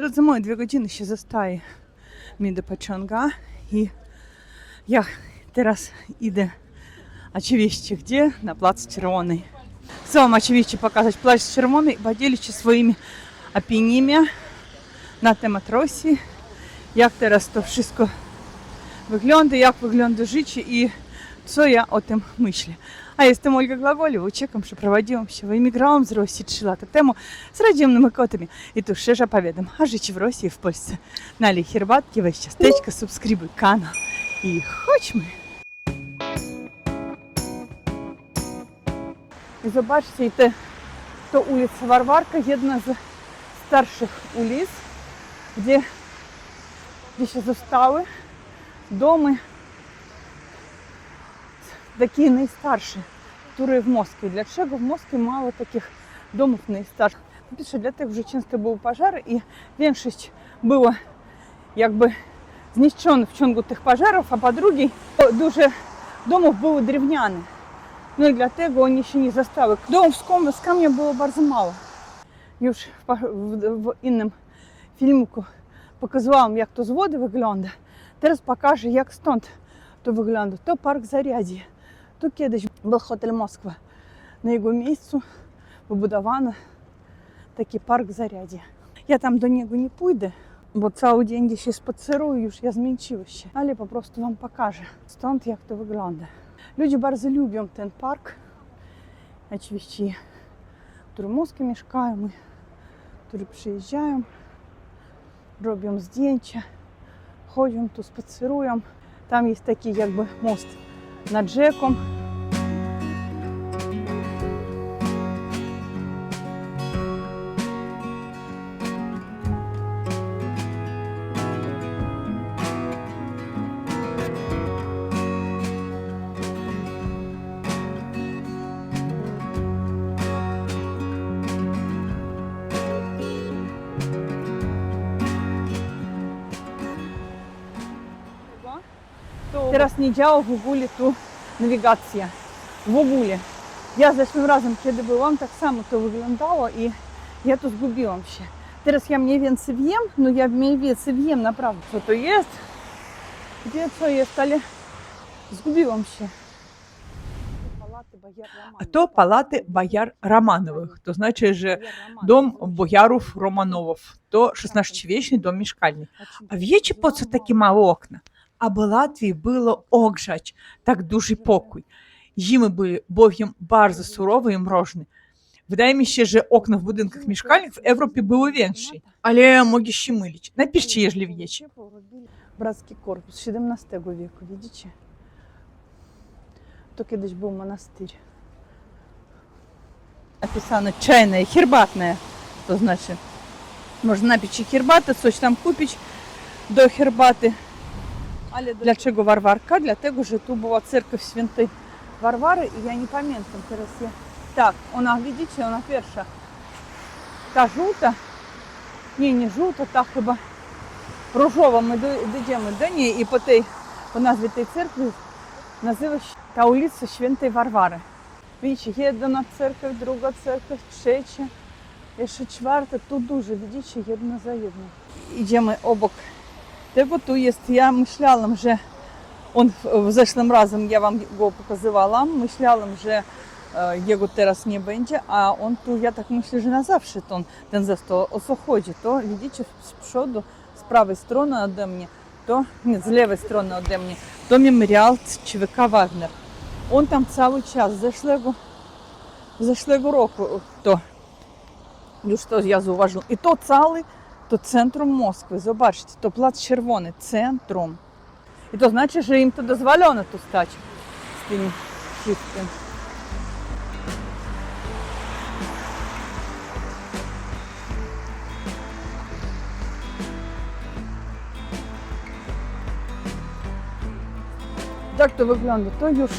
Drodzy moi, dwie godziny się zostaje mi do pociąga i ja teraz idę oczywiście gdzie? Na plac Czerwony. Chcę wam oczywiście pokazać plac Czerwony i podzielić się swoimi opiniami na temat Rosji, jak teraz to wszystko wygląda, jak wygląda życie i co ja o tym myślę. A jestem Ольга Глаголева, чеком, що проводимося в емігралом з Росії 3 лата тему з родимними котами. І тут ще ж оповідам о житті в Росії в Польщі. Налій хербатки, весь частечка, субскрибуй канал. І хоч ми. І побачите, і те, то вулиця Варварка, jedna з старших улиц, де, де ще зостали доми такие наистаршие, которые в Москве. Для чего в Москве мало таких домов наистарших? По-перше, для того вже часто був пожар, і більшість було якби знищено в чонгу тих пожарів, а по-друге, дуже домов було дерев'яне. Ну і для того вони ще не застали. Домов з кам- з камня було дуже мало. Я в, в, в іншому фільміку показувала як то з води виглядає. Зараз покаже, як стонт то виглядає. То парк Зарядье, то кидись був готель Москва. На його місцю побудовано такий парк Зарядье. Я там до нього не пойду, бо цілий день ще спацирую, już я змінчила ще. Але попросту вам покаже стąd, як то виглядає. Люди bardzo lubią ten park. Oczywiście, które w Moskwie mieszkają, które przyjeżdżają, robią zdjęcia, chodzą tu, spacerują. Там є такий якби мост над Джеком. Teraz nie działa w ogóle tu nawigacja. W ogóle. Ja zeszłym razem, kiedy byłam, tak samo to wyglądało i ja tu zgubiłam się. Teraz ja mniej więcej wiem, no ja mniej więcej wiem naprawdę, co to jest, gdzie co jest, ale zgubiłam się. То палати бояр Романових, то значить же дом боярів Романових, то 16-вічний дом мішкальний. А в'єчі по це такі мали окна. Аби Латвії було огжач, так дуже покой. Зими були богiem bardzo сурові і мрожні. Wydaje mi się, że okna w budynkach mieszkalnych w Europie były większe, ale mogę się mylić. Napiszcie, jeżeli wiecie. Братський корпус 17 віку, widzicie? To kiedyś był монастырь. Написано чайная, хербатная. То значить, можна напічі хербати, coś там купити до хербати. Але для чого Варварка? Для того, що тут була церковь святої Варвари, і я не пам'ятаю, зараз я... Так, вона, видите, вона перша. Та жовта, ні, не жовта, та хіба рожова, ми дійдемо до неї, і по, тій, по назві тієї церкви називається та вулиця Świętej Варвари. Widzicie, jedna cerkiew, druga cerkiew, trzecia, jeszcze czwarta. Tu duże, widzicie, jedna za jedną. Idziemy obok wam go pokazywałam, myślałam, że e, jego teraz nie będzie, a on tu, ja tak myślę, że na zawsze to on, ten został. O co chodzi? To widzicie z przodu, z prawej strony ode mnie, to, nie, z lewej strony ode mnie, to memorial ЧВК czas, z zeszłego, z zeszłego roku to już to ja zauważyłam. I to cały, to centrum Moskwy, zobaczcie, to plac Czerwony, centrum. I to znaczy, że im to dozwolono tu stać z tym wszystkim. Так то wygląda. To już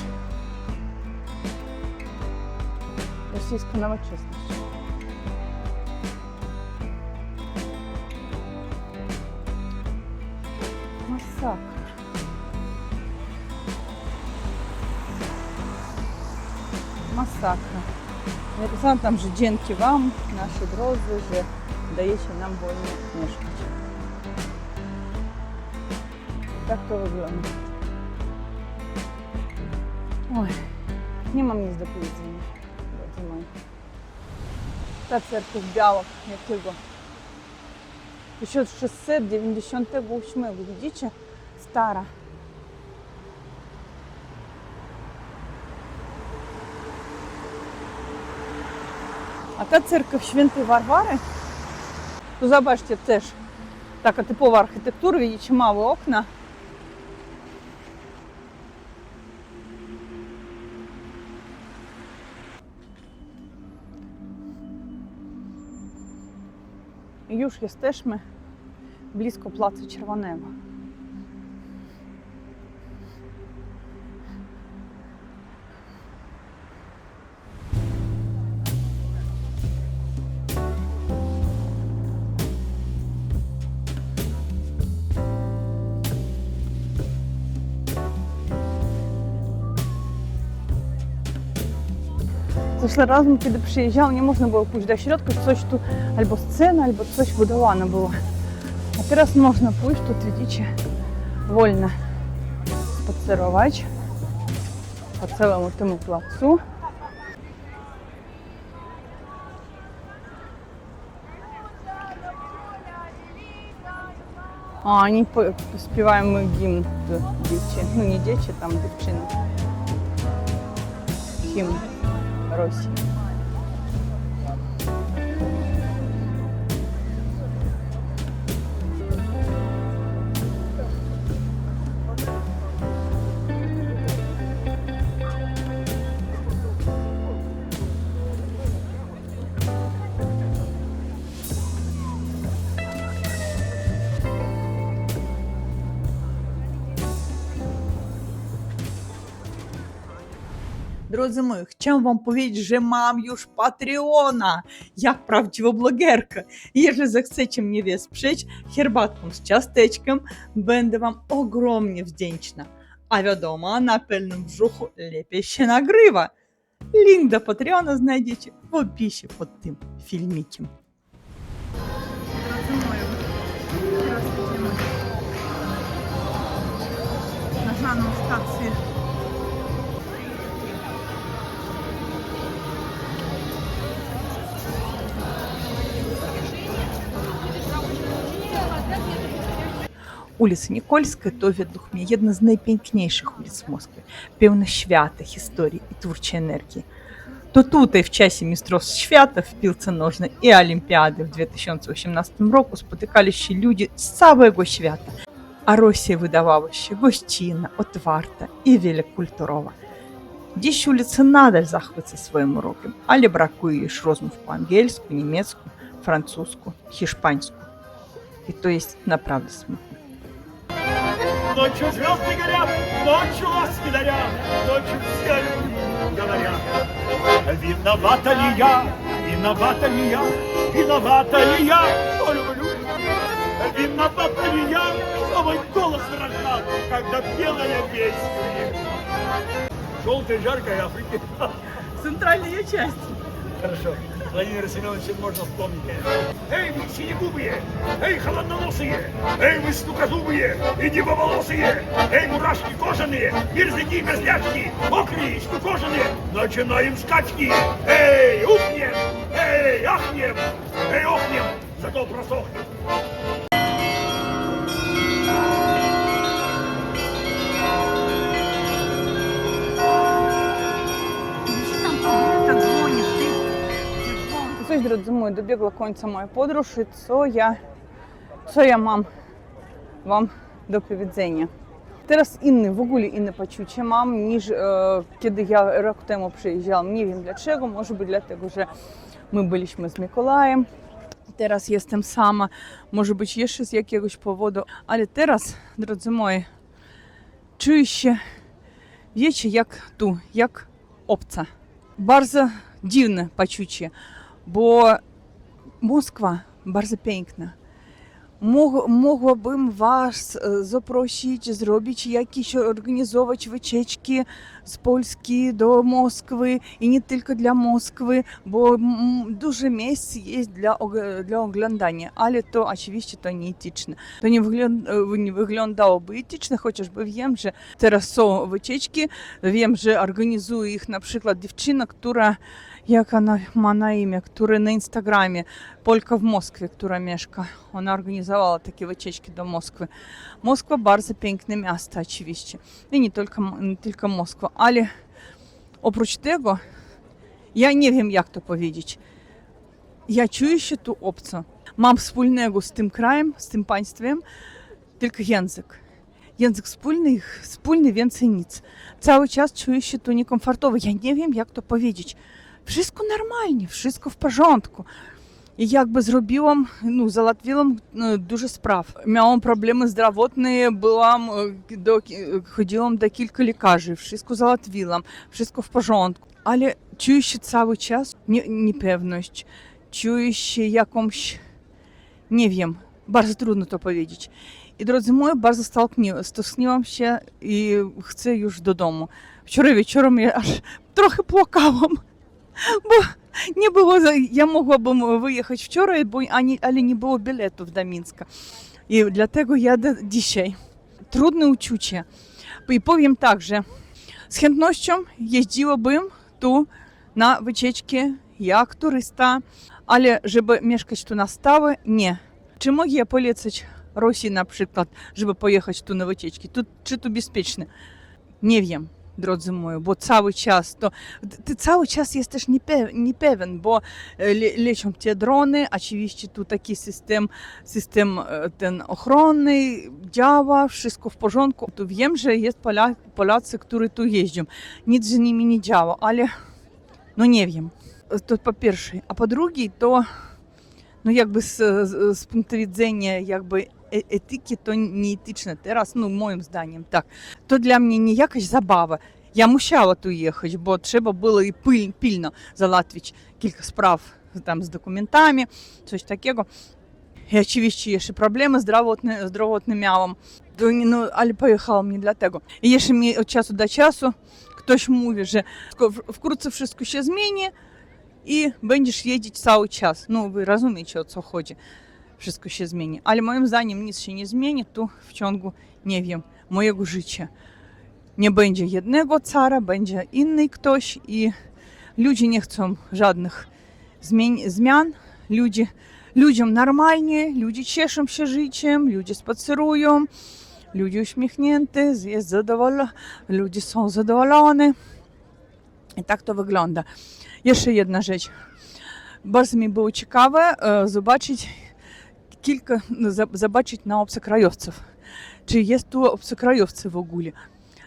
rosyjska nowoczesność. Masakra. Masakra. Napisałam tam, że dzięki Wam, nasze drodzy, że daje się nam wolnie mieszkać. Tak to wygląda. Oj, nie mam nic do powiedzenia, drodzy moi. Ta cerkiew biała, jakiego? 1698, widzicie? Stara. A ta cerkiew świętej Warwary, to zobaczcie też, taka typowa architektura, widzicie, małe okna. I już jesteśmy blisko Placu Czerwonego. Było pójść do środka, coś tu albo scena, albo coś budowane było. A teraz można pójść, тут widzicie, wolno spacerować po całemu temu placu. А, они по- спеваем гимн, д- дети. Ну, не дети, там девчины. Гимн России. Drodzy moi, chciałam wam powiedzieć, że mam już Patreona, jak prawdziwa blogerka. Jeżeli zechcecie mnie wesprzeć herbatką z ciasteczkiem, będę wam ogromnie wdzięczna. A wiadomo, na pełnym brzuchu lepiej się nagrywa. Link do Patreona znajdziecie w opisie pod tym filmikiem. Ulica Нікольська то czasie Mistrzostw Świata w piłce nożnej i Olimpiady w 2018 roku spotykali się ludzie z całego świata, a Rosja wydawała się gościnna, otwarta i wielokulturowa. Dziś ulica nadal zachwyca swoim rokiem, ale brakuje już rozmów po angielsku, niemiecku, francusku, hiszpańsku. I to jest naprawdę smutne. Ночью звезды горят, ночью ласки дарят, ночью все люди говорят. Виновата ли я, виновата ли я, виновата ли я, что люблю? Виновата ли я, что мой голос дрожал, когда белая песня? Желтая жаркая Африки. Центральная часть. Хорошо. Владимир Семенович можно вспомнить. Эй, вы синегубые! Эй, холодноносые! Эй, вы стукозубые и дивоволосые! Эй, мурашки кожаные! Мерзляки, мерзлячки! Мокрые, скукоженные! Начинаем скачки! Эй, ухнем! Эй, ахнем! Эй, охнем! Зато просохнем! Coś, drodzy moi, dobiegła końca moja podróż i co ja, co ja mam wam do powiedzenia. Teraz inny, w ogóle inne poczucie mam niż e, kiedy ja rok temu przyjeżdżałam. Nie wiem dlaczego, może być dlatego, że my byliśmy z Mikołajem. Teraz jestem sama, może być jeszcze z jakiegoś powodu, ale teraz, drodzy moi, czuję się, wiecie, jak tu, jak obca. Bardzo dziwne poczucie, bo Moskwa bardzo piękna. Mog, mogłabym Was zaprosić, zrobić jakieś, organizować wycieczki z Polski do Moskwy i nie tylko dla Moskwy, bo dużo miejsc jest dla, dla oglądania, ale to oczywiście to nie etyczne. To nie, wygląda, nie wyglądałoby etyczne, chociażby wiem, że teraz są wycieczki, wiem, że organizuje ich na przykład dziewczyna, która jak ona ma na imię, która na Instagramie, Polka w Moskwie, która mieszka. Ona organizowała takie wycieczki do Moskwy. Moskwa bardzo piękne miasto, oczywiście. I nie tylko, nie tylko Moskwa, ale oprócz tego, ja nie wiem jak to powiedzieć. Ja czuję się tu obco. Mam wspólnego z tym krajem, z tym państwem, tylko język. Język wspólny, wspólny więcej nic. Cały czas czuję się tu niekomfortowo. Ja nie wiem jak to powiedzieć. Wszystko normalnie, wszystko w porządku. I jakby zrobiłam, ну, załatwiłam e, dużo spraw. Miałam problemy zdrowotne, byłam, e, do, e, chodziłam do kilku lekarzy, wszystko załatwiłam, wszystko w porządku. Ale czuję się cały czas nie, niepewność, czuję się jakąś, nie wiem, bardzo trudno to powiedzieć. I drodzy moi, bardzo stolkni- stosniłam się i chcę już do domu. Wczoraj wieczorem ja aż trochę płakałam, bo nie było, za- ja mogłabym wyjechać wczoraj, bo, ani, ale nie było biletów do Mińska. I dlatego jadę dzisiaj. Trudne uczucie. I powiem tak, że z chętnością jeździłabym tu na wycieczki jak turysta, ale żeby mieszkać tu na stałe, nie. Czy mogę ja polecać Rosji na przykład, żeby pojechać tu na wycieczki? Tu, czy to bezpieczne? Nie wiem, e, e, to no jakby z, z, z punktu widzenia jakby e- etyki to nieetyczne teraz, no moim zdaniem, tak. To dla mnie nie jakaś zabawa. Ja musiała tu jechać, bo trzeba було і пиль, пильно załatwić kilka spraw tam z dokumentami, coś takiego. I oczywiście jeszcze problemy zdrowotne, zdrowotne miałam, to, nie- no, ale pojechałam nie dlatego. I jeszcze mi od czasu do czasu ktoś mówi, że w- wkrótce wszystko się zmieni i będziesz jeździć cały czas. No, wy rozumiecie o co chodzi. Wszystko się zmieni. Ale moim zdaniem nic się nie zmieni tu w ciągu, nie wiem, mojego życia. Nie będzie jednego cara, będzie inny ktoś i ludzie nie chcą żadnych zmian. Ludzie, ludziom normalnie, ludzie cieszą się życiem, ludzie spacerują, ludzie uśmiechnięte, jest ludzie są zadowoleni. I tak to wygląda. Jeszcze jedna rzecz. Bardzo mi było ciekawe e, zobaczyć kilka, no, zobaczyć na obcokrajowców. Czy jest tu obcokrajowcy w ogóle?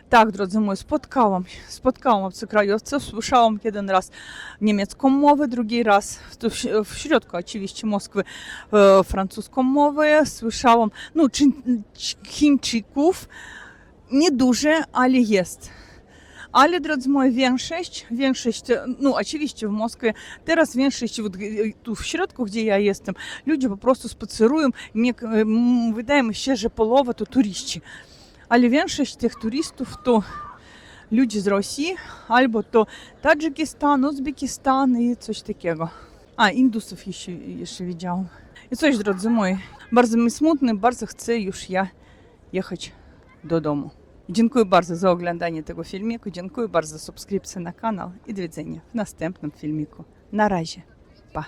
Tak, drodzy moi, spotkałam, spotkałam obcokrajowców, słyszałam jeden raz niemiecką mowę, drugi raz w, w środku oczywiście Moskwy e, francuską mowę, słyszałam, no, czy Chińczyków, nieduże, ale jest. Ale, drodzy moi, większość, większość, no oczywiście w Moskwie, teraz większość вот, e, tu w środku, gdzie ja jestem, ludzie po prostu spacerują. Mnie, e, m, wydaje mi się, że połowa to turyści. Ale większość tych turystów to ludzie z Rosji, albo to Tadżykistan, Uzbekistan i coś takiego. A, Indusów jeszcze, jeszcze widziałam. I coś, drodzy moi, bardzo mi smutno, bardzo chcę już ja jechać do domu. Dziękuję bardzo za oglądanie tego filmiku, dziękuję bardzo za subskrypcję na kanał i do widzenia w następnym filmiku. Na razie, pa!